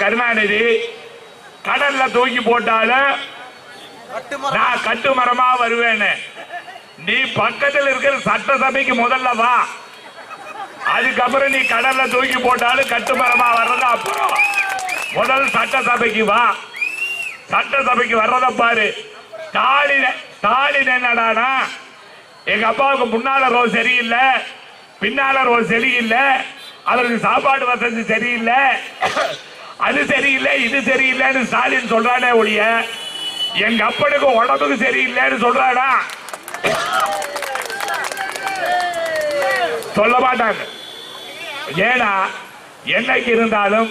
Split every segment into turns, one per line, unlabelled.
கருணாநிதி கடல்ல தூக்கி போட்டாலும் நான் கட்டுமரமா வருவேன்னு நீ பக்கத்தில் இருக்கிற சட்டசபைக்கு முதல்ல வா. அதுக்கப்புறம் நீ கடல்ல தூக்கி போட்டாலும் கட்டுமரமா வர்றது அப்புறம். முதல் சட்டசபைக்கு வா. சட்டசபைக்கு வர்றத பாரு. ஸ்டாலின் ஸ்டாலின் என்னடானா எங்க அப்பாவுக்கு முன்னால ரோல் சரியில்லை பின்னால ரோல் சரியில்லை அவருக்கு சாப்பாடு வசதி சரியில்லை. அது சரியில்லை இது சரியில்லைன்னு ஸ்டாலின் சொல்றானே ஒழிய எங்க அப்பனுக்கு உடம்புக்கு சரியில்லைன்னு சொல்றானா? சொல்ல மாட்டாங்க. ஏன்னா என்னைக்கு இருந்தாலும்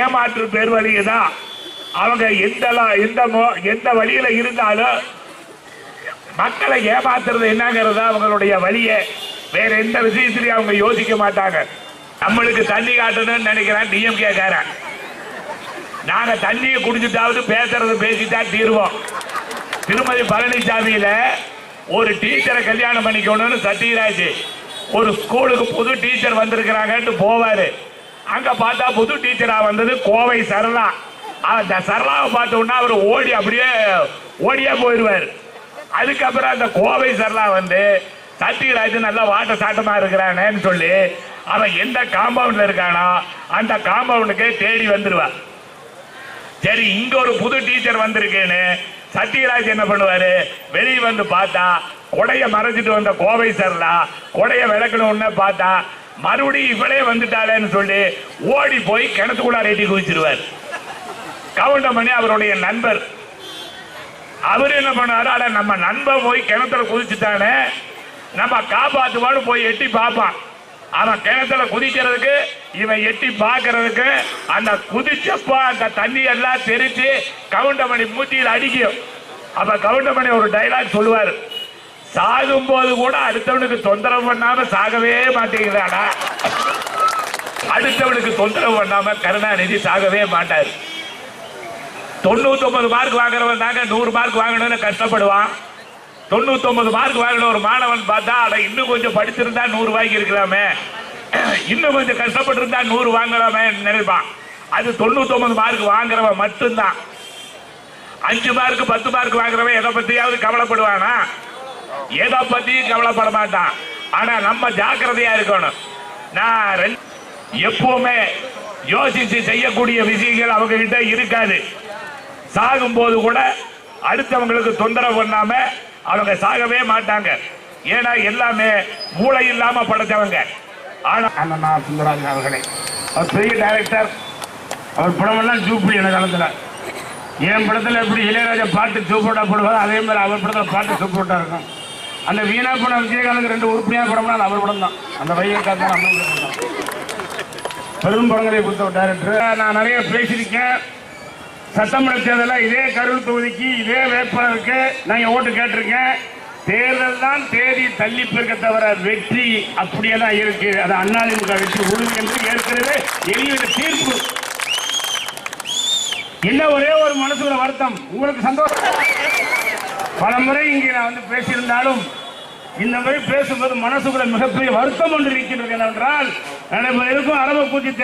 ஏமாற்று பேர் வழிதான் அவங்க எந்த எந்த எந்த வழியில இருந்தாலும் மக்களை ஏமாத்துறது என்னங்கிறது அவங்களுடைய வழியை. வேற எந்த விஷயத்திலையும் அவங்க யோசிக்க மாட்டாங்க. நம்மளுக்கு தண்ணி காட்டணும்னு நினைக்கிறேன் டிஎம்கே காரன். நாங்க தண்ணியை குடிச்சிட்டாவது பேசுறது பேசிட்டா தீர்வோம். திருமதி பழனிசாமியில ஒரு டீச்சரை கல்யாணம் பண்ணிக்கணும்னு சத்யராஜ் ஒரு ஸ்கூலுக்கு புது டீச்சர் வந்திருக்கிறாங்கன்ட்டு போவாரு. அங்க பார்த்தா புது டீச்சரா வந்தது கோவை சரளா. அந்த சரளாவை பார்த்தோம்னா அவர் ஓடி அப்படியே ஓடியே போயிடுவார் அதுக்கப்புறம் அந்த கோவை சரளா வந்து சத்யராஜ் நல்லா வாட்ட சாட்டமா இருக்கிறானேன்னு சொல்லி அவன் எந்த காம்பவுண்ட்ல இருக்கானோ அந்த காம்பவுண்டுக்கே தேடி வந்துருவான் சரி இங்க ஒரு புது டீச்சர் வந்திருக்கேன்னு சத்யராஜ் என்ன பண்ணுவாரு? வெளியே வந்து பார்த்தா கொடைய மறைச்சிட்டு வந்த கோவை சரலா கொடைய விளக்கணும்னு பார்த்தா மறுபடியும் இவளே வந்துட்டாளேன்னு சொல்லி ஓடி போய் கிணத்துக்குள்ள ரெட்டி குதிச்சிருவார். கவுண்டமணி அவருடைய நண்பர். அவர் என்ன பண்ணாரு அட நம்ம நண்பன் போய் கிணத்துல குதிச்சுட்டானே நம்ம காப்பாத்துவான்னு போய் எட்டி பார்ப்பான். அவன் கிணத்துல குதிக்கிறதுக்கு இவன் எட்டி பார்க்கறதுக்கு அந்த குதிச்சப்ப அந்த தண்ணி எல்லாம் தெரிச்சு கவுண்டமணி மூச்சியில் அடிக்கும். அப்ப கவுண்டமணி ஒரு டைலாக் சொல்லுவார். சாகும் போது கூட அடுத்தவனுக்கு தொந்தரவு பண்ணாம சாகவே மாட்டேங்கிறாடா. அடுத்தவனுக்கு தொந்தரவு பண்ணாம கருணாநிதி சாகவே மாட்டார். தொண்ணூத்தி ஒன்பது மார்க் வாங்குறவன் தாங்க நூறு மார்க் வாங்கணும்னு கஷ்டப்படுவான். தொண்ணூத்தி ஒன்பது மார்க் வாங்கின ஒரு மாணவன் பார்த்தா அட இன்னும் கொஞ்சம் படிச்சிருந்தா நூறு வாங்கி இருக்கலாமே. இன்னும் கொஞ்சம் கஷ்டப்பட்டு இருந்தா நூறு வாங்கலாமே நினைப்பான். அது தொண்ணூத்தி ஒன்பது மார்க் வாங்குறவன் மட்டும்தான். அஞ்சு மார்க் பத்து மார்க் வாங்குறவன் எதை பத்தியாவது கவலைப்படுவானா? எதை பத்தியும் கவலைப்பட மாட்டான். ஆனா நம்ம ஜாக்கிரதையா இருக்கணும். நான் எப்பவுமே யோசிச்சு செய்யக்கூடிய விஷயங்கள் அவங்க கிட்ட இருக்காது. சாகும்போது கூட அடுத்தவங்களுக்கு தொந்தரவு பண்ணாம அவங்க சாகவே மாட்டாங்க. ஏன்னா எல்லாமே மூளை இல்லாம படைச்சவங்க. ஆனா
அண்ணா சுந்தராஜன் அவர்களே அவர் பெரிய டைரக்டர் அவர் படமெல்லாம் ஜூப்பிடி என காலத்தில் என் படத்தில் எப்படி இளையராஜா பாட்டு சூப்பராக போடுவார் அதே மாதிரி அவர் படத்தில் பாட்டு சூப்பராக இருக்கும். அந்த வீணா படம் விஜயகாந்த் ரெண்டு உறுப்பினர் படம்னா அது அவர் படம் தான் அந்த வைகை காத்தான் அம்மன் தான் பெரும் படங்களை கொடுத்த ஒரு டைரக்டர் நான் நிறைய பேசியிருக்கேன். சட்டமன்ற தேர்தலில் இதே கரூர் தொகுதிக்கு இதே வேட்பாளருக்கு நாங்கள் ஓட்டு கேட்டிருக்கேன். தேர்தல் தான் தேதி தள்ளி பெருக்க தவிர வெற்றி அப்படியே தான் இருக்கு. அது அண்ணாதிமுக வெற்றி உறுதி என்று ஏற்கனவே எளிய தீர்ப்பு. என்ன ஒரே ஒரு மனசுல வருத்தம். உங்களுக்கு சந்தோஷம். பல முறை இங்கே நான் வந்து பேசியிருந்தாலும் இந்த மாதிரி பேசும்போது மனசுக்குள்ள மிகப்பெரிய வருத்தம் ஒன்று இருக்கின்றது என்னவென்றால் நடைபெற இருக்கும் அரவக்குச்சி